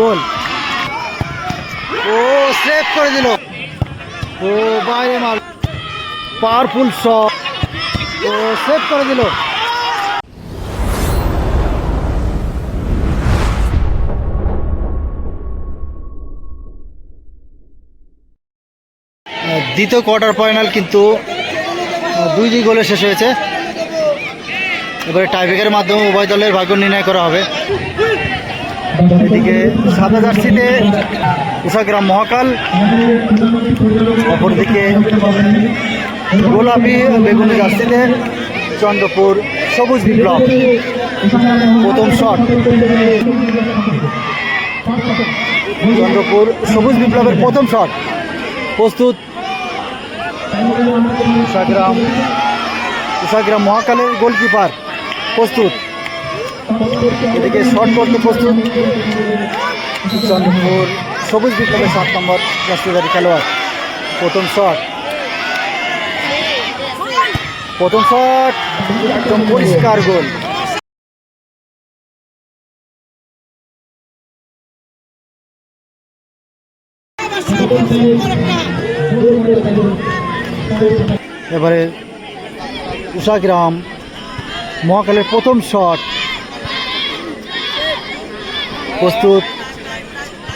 গোল। ও save করে দিল। ও, বাইরে মার পাওয়ারফুল শট ও সেভ করে দিল। দ্বিতীয় কোয়ার্টার ফাইনাল কিন্তু দুই দুই গোলে শেষ হয়েছে। এবারে টাইব্রেকারের মাধ্যমে উভয় দলের ভাগ্য নির্ণয় করা হবে। এদিকে সাদা জার্সিতে উষাগ্রাম মহাকাল, অপরদিকে গোলাপি বেগুনি জার্সিতে চন্দ্রপুর সবুজ বিপ্লব। প্রথম শট। চন্দ্রপুর সবুজ বিপ্লবের প্রথম শট। প্রস্তুত উষাগ্রাম উষাগ্রাম মহাকালের গোলকিপার। প্রস্তুত। এদিকে শট করতে প্রস্তুত চন্দ্রপুর, সবুজ বিপ্লবের সাত নম্বর রাষ্ট্রীয়ধারী খেলোয়াড়। প্রথম শট প্রথম শট একদম পরিষ্কার গোল। এবারে উষাগ্রাম মহাকালের প্রথম শট প্রস্তুত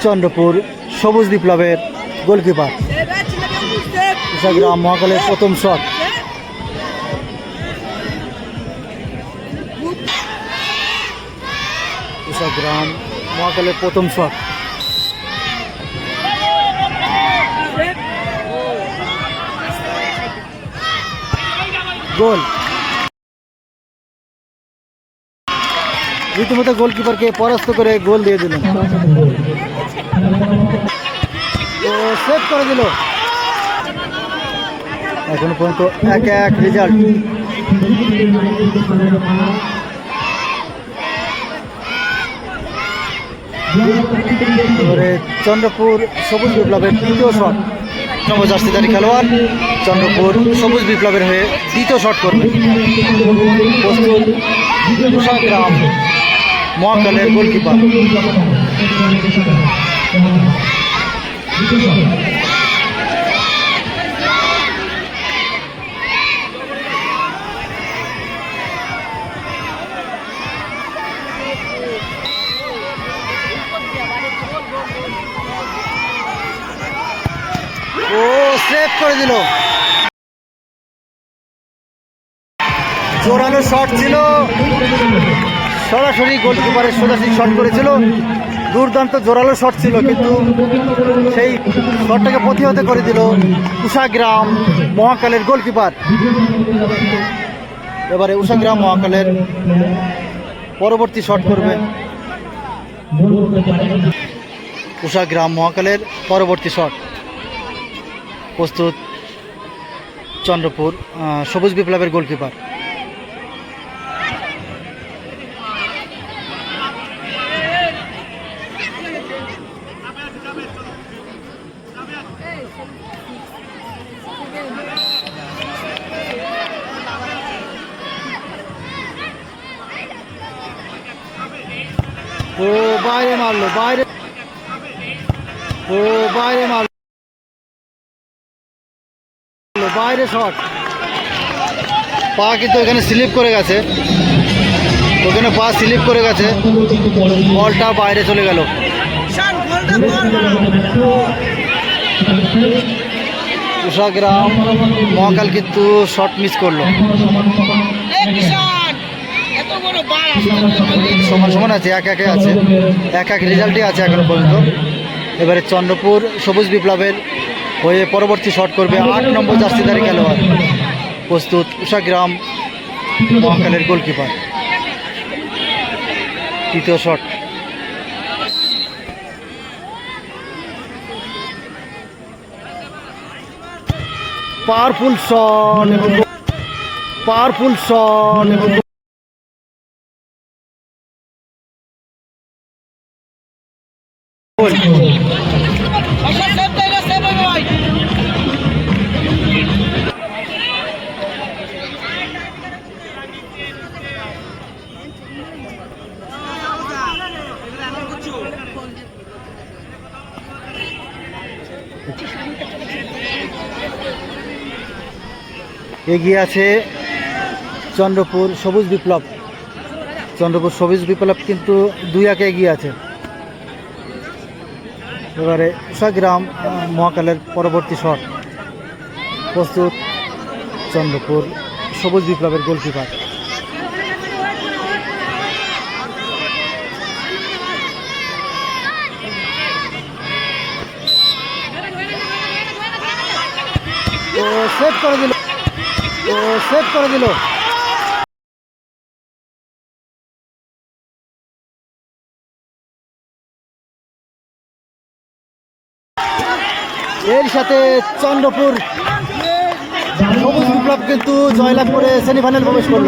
চন্দ্রপুর সবুজ বিপ্লবের গোলকিপার। উষাগ্রাম মহাকালের প্রথম শট। উষাগ্রাম মহাকালের প্রথম শট। গোল। রীতিমতো গোলকিপারকে পরাস্ত করে গোল দিয়ে দিলেন। তো সেভ করে দিল। এখন পর্যন্ত এক এক রেজাল্ট চন্দ্রপুর সবুজ বিপ্লবের তৃতীয় শট নবজার্সিদারি খেলোয়াড়। চন্দ্রপুর সবুজ বিপ্লবের হয়ে দ্বিতীয় শট করবে। প্রস্তুত মহাকালের গোলকিপার ও সেভ করে দিল। জোরালো শট ছিল। সরাসরি গোলকিপারের সোজাসুজি শট করেছিল। দুর্দান্ত জোরালো শট ছিল, কিন্তু সেই শটটাকে প্রতিহত করে দিল উষাগ্রাম মহাকালের গোলকিপার। এবারে উষাগ্রাম মহাকালের পরবর্তী শট করবে। উষাগ্রাম মহাকালের পরবর্তী শট। প্রস্তুত চন্দ্রপুর সবুজ বিপ্লবের গোলকিপার। ও, বাইরে মারলো, বাইরে। ও, বাইরে মারলো। বাইরে শট। পা কিন্তু এখানে স্লিপ করে গেছে। ওখানে পা স্লিপ করে গেছে। বলটা বাইরে চলে গেল। উষাগ্রাম মহাকাল কিন্তু শট মিস করল। সমান সমান আছে, এক একে আছে। এক এক রেজাল্টই আছে এখনও পর্যন্ত। এবারে চন্দ্রপুর সবুজ বিপ্লবের হয়ে পরবর্তী শট করবে। আট নম্বর জার্সিদারি খেলোয়াড়। প্রস্তুত উষাগ্রাম মহাকালের গোলকিপার। তৃতীয় shot. Powerful shot powerful shot এগিয়ে আছে চন্দ্রপুর সবুজ বিপ্লব। চন্দ্রপুর সবুজ বিপ্লব কিন্তু দুই একে এগিয়ে আছে। এবারে উষাগ্রাম মহাকালের পরবর্তী শট। প্রস্তুত চন্দ্রপুর সবুজ বিপ্লবের গোলকিপার। ও, সেভ করে দিল। ও, সেভ করে দিল। এর সাথে চন্দ্রপুর সবুজ বিপ্লব কিন্তু জয়লাভ করে সেমিফাইনাল প্রবেশ করল।